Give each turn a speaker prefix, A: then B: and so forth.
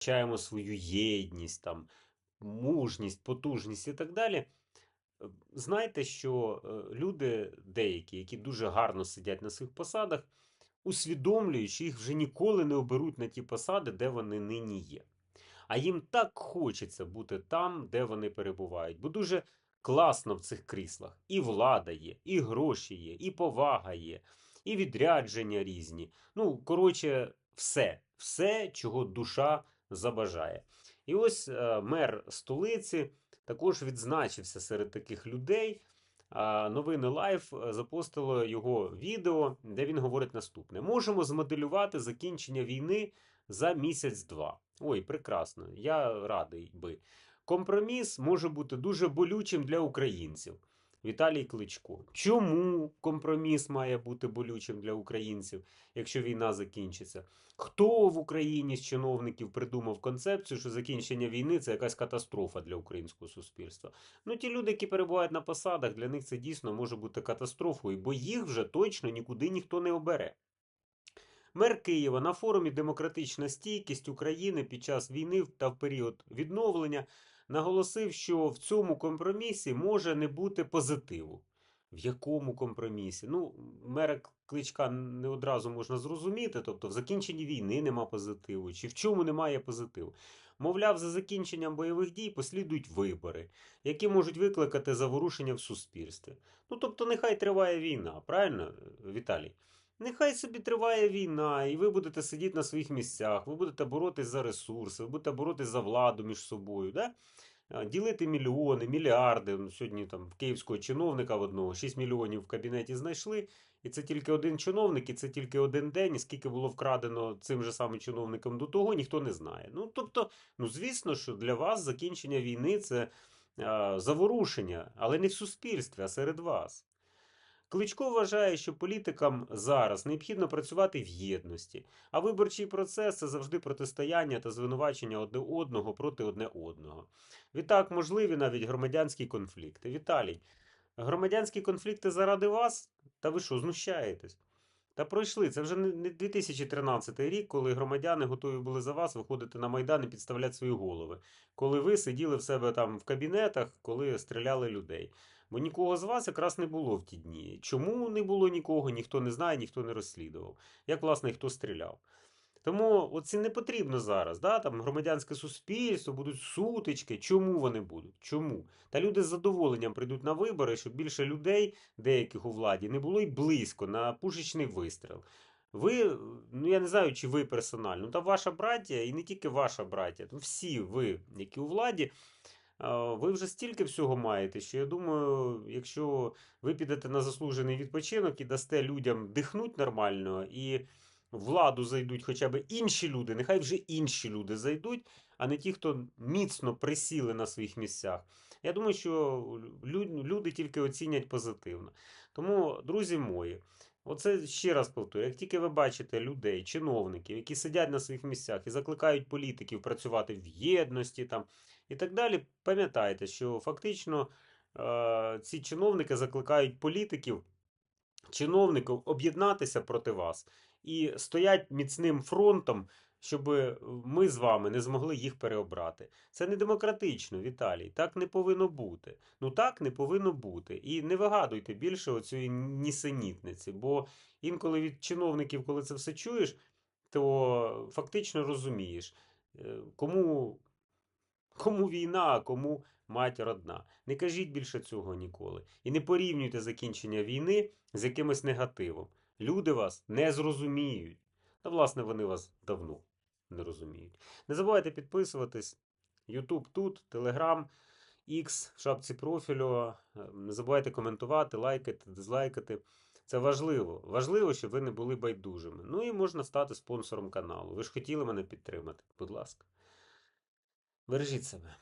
A: вбачаємо свою єдність, там, мужність, потужність і так далі. Е, Знайте, що е, люди деякі, які дуже гарно сидять на своїх посадах, усвідомлюють, що їх вже ніколи не оберуть на ті посади, де вони нині є. А їм так хочеться бути там, де вони перебувають, бо дуже класно в цих кріслах. І влада є, і гроші є, і повага є, і відрядження різні. Ну, коротше, все, все, чого душа забажає. І ось е, мер столиці також відзначився серед таких людей. Новини Лайф е, запостило його відео, де він говорить наступне: можемо змоделювати закінчення війни за місяць-два. Ой, прекрасно, я радий би. Компроміс може бути дуже болючим для українців. Віталій Кличко. Чому компроміс має бути болючим для українців, якщо війна закінчиться? Хто в Україні з чиновників придумав концепцію, що закінчення війни це якась катастрофа для українського суспільства? Ну, ті люди, які перебувають на посадах, для них це дійсно може бути катастрофою, бо їх вже точно нікуди ніхто не обере. Мер Києва на форумі Демократична стійкість України під час війни та в період відновлення наголосив, що в цьому компромісі може не бути позитиву. В якому компромісі? Ну, мера кличка не одразу можна зрозуміти, тобто в закінченні війни нема позитиву, чи в чому немає позитиву. Мовляв, за закінченням бойових дій послідують вибори, які можуть викликати заворушення в суспільстві. Ну, тобто, нехай триває війна, правильно, Віталій? Нехай собі триває війна, і ви будете сидіти на своїх місцях, ви будете боротись за ресурси, ви будете боротись за владу між собою, да? Ділити мільйони, мільярди. Ну, Сьогодні там київського чиновника в одного 6 мільйонів в кабінеті знайшли. І це тільки один чиновник, і це тільки один день. І скільки було вкрадено цим же самим чиновником до того, ніхто не знає. Ну тобто, ну звісно, що для вас закінчення війни це а, заворушення, але не в суспільстві, а серед вас. Кличко вважає, що політикам зараз необхідно працювати в єдності, а виборчий процес це завжди протистояння та звинувачення одне одного проти одне одного. Відтак, можливі навіть громадянські конфлікти. Віталій, громадянські конфлікти заради вас? Та ви що, знущаєтесь? Та пройшли. Це вже не 2013 рік, коли громадяни готові були за вас виходити на Майдан і підставляти свої голови. Коли ви сиділи в себе там в кабінетах, коли стріляли людей. Бо нікого з вас якраз не було в ті дні. Чому не було нікого, ніхто не знає, ніхто не розслідував. Як, власне, хто стріляв. Тому оце не потрібно зараз. Да? Там Громадянське суспільство, будуть сутички. Чому вони будуть? Чому? Та люди з задоволенням прийдуть на вибори, щоб більше людей, деяких у владі, не було й близько на пушечний вистріл. Ви, ну я не знаю, чи ви персонально, та ваша браття, і не тільки ваша браття, всі ви, які у владі, ви вже стільки всього маєте, що я думаю, якщо ви підете на заслужений відпочинок і дасте людям дихнути нормально, і владу зайдуть хоча б інші люди, нехай вже інші люди зайдуть, а не ті, хто міцно присіли на своїх місцях. Я думаю, що люди тільки оцінять позитивно. Тому, друзі мої. Оце ще раз повторю, як тільки ви бачите людей, чиновників, які сидять на своїх місцях і закликають політиків працювати в єдності там і так далі, пам'ятайте, що фактично е ці чиновники закликають політиків, чиновників об'єднатися проти вас і стоять міцним фронтом щоб ми з вами не змогли їх переобрати. Це не демократично, Віталій. Так не повинно бути. Ну так не повинно бути. І не вигадуйте більше оцієї нісенітниці, бо інколи від чиновників, коли це все чуєш, то фактично розумієш, е, кому. Кому війна, а кому матір одна. Не кажіть більше цього ніколи. І не порівнюйте закінчення війни з якимось негативом. Люди вас не зрозуміють. Та, власне, вони вас давно не розуміють. Не забувайте підписуватись. YouTube тут, Telegram, X, в шапці профілю. Е, не забувайте коментувати, лайкати, дизлайкати. Це важливо. Важливо, щоб ви не були байдужими. Ну і можна стати спонсором каналу. Ви ж хотіли мене підтримати, будь ласка. Бережіть себе.